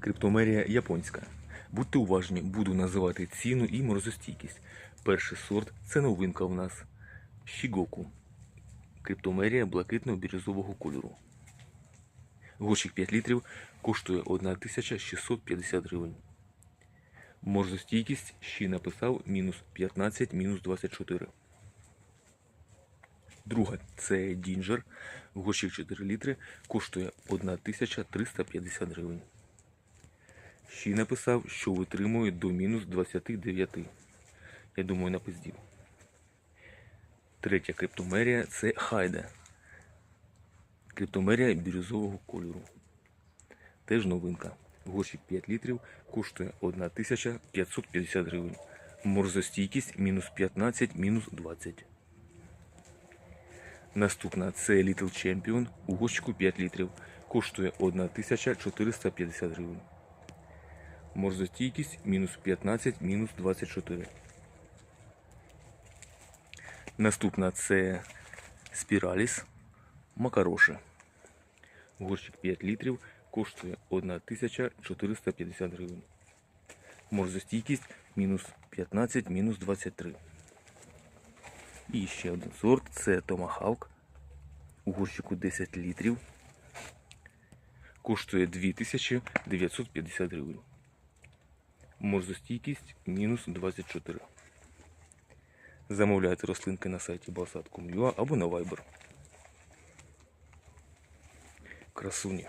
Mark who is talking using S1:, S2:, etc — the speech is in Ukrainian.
S1: Криптомерія японська. Будьте уважні, буду називати ціну і морозостійкість. Перший сорт це новинка в нас. Шігоку. Криптомерія блакитно-бірюзового кольору. Горщик 5 літрів коштує 1650 гривень. Морозостійкість ще написав мінус 15, мінус 24. Друга це Дінджер. Горщик 4 літри коштує 1350 гривень. Ще написав, що витримує до мінус 29. Я думаю, напиздів. Третя криптомерія це Хайда. Криптомерія бірюзового кольору. Теж новинка. Горщик 5 літрів коштує 1550 гривень. Морзостійкість мінус 15, мінус 20. Наступна це Little Champion у горщику 5 літрів. Коштує 1450 гривень. Морзостійкість мінус 15, мінус 24. Наступна це Spiralis Макароша. Горщик 5 літрів коштує 1450 гривень. Морзостійкість мінус 15, мінус 23. І ще один сорт це Томахавк. У горщику 10 літрів. Коштує 2950 гривень. Морзостійкість мінус 24. Замовляйте рослинки на сайті Balsat.com.ua або на Viber. Красуні.